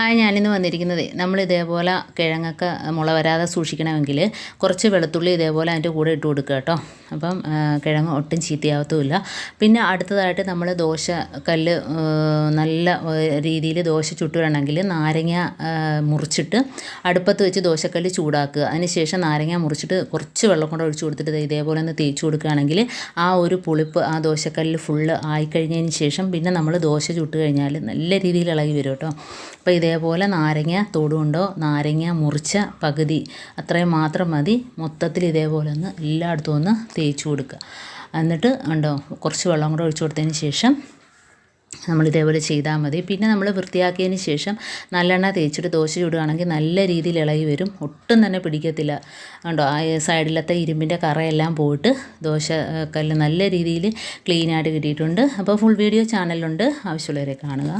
Hi ഞാനിന്ന് വന്നിരിക്കുന്നത് നമ്മൾ ഇതേപോലെ കിഴങ്ങൊക്കെ മുള വരാതെ സൂക്ഷിക്കണമെങ്കിൽ കുറച്ച് വെളുത്തുള്ളി ഇതേപോലെ അതിന്റെ കൂടെ ഇട്ട് കൊടുക്കുക കേട്ടോ. അപ്പം കിഴങ്ങ് ഒട്ടും ചീത്തയാവത്തുമില്ല. പിന്നെ അടുത്തതായിട്ട് നമ്മൾ ദോശ കല്ല് നല്ല രീതിയിൽ ദോശ ചുട്ടുവേണമെങ്കിൽ നാരങ്ങ മുറിച്ചിട്ട് അടുപ്പത്ത് വെച്ച് ദോശക്കല്ല് ചൂടാക്കുക. അതിനുശേഷം നാരങ്ങ മുറിച്ചിട്ട് കുറച്ച് വെള്ളം കൊണ്ട് ഒഴിച്ചു കൊടുത്തിട്ട് ഇതേപോലെ ഒന്ന് തേച്ച് കൊടുക്കുകയാണെങ്കിൽ ആ ഒരു പുളിപ്പ് ആ ദോശക്കല്ല് ഫുള്ള് ആയിക്കഴിഞ്ഞതിന് ശേഷം പിന്നെ നമ്മൾ ദോശ ചുട്ട് കഴിഞ്ഞാൽ നല്ല രീതിയിൽ ഇളകി വരും കേട്ടോ. അപ്പോൾ ഇതേപോലെ നാരങ്ങ തൊടുണ്ടോ? നാരങ്ങ മുറിച്ച പകുതി അത്രയും മാത്രം മതി. മൊത്തത്തിൽ ഇതേപോലെ ഒന്ന് എല്ലായിടത്തും ഒന്ന് തേച്ച് കൊടുക്കുക. എന്നിട്ട് ഉണ്ടോ കുറച്ച് വെള്ളം കൂടെ ഒഴിച്ചു കൊടുത്തതിന് ശേഷം നമ്മൾ ഇതേപോലെ ചെയ്താൽ മതി. പിന്നെ നമ്മൾ വൃത്തിയാക്കിയതിന് ശേഷം നല്ലെണ്ണ തേച്ചിട്ട് ദോശ ചൂടുകയാണെങ്കിൽ നല്ല രീതിയിൽ ഇളകി വരും. ഒട്ടും തന്നെ പിടിക്കത്തില്ല. കണ്ടോ ആ സൈഡിലത്തെ ഇരുമ്പിന്റെ കറയെല്ലാം പോയിട്ട് ദോശ കല്ല് നല്ല രീതിയിൽ ക്ലീനായിട്ട് കിട്ടിയിട്ടുണ്ട്. അപ്പോൾ ഫുൾ വീഡിയോ ചാനലുണ്ട് ആവശ്യമുള്ളവരെ കാണുക.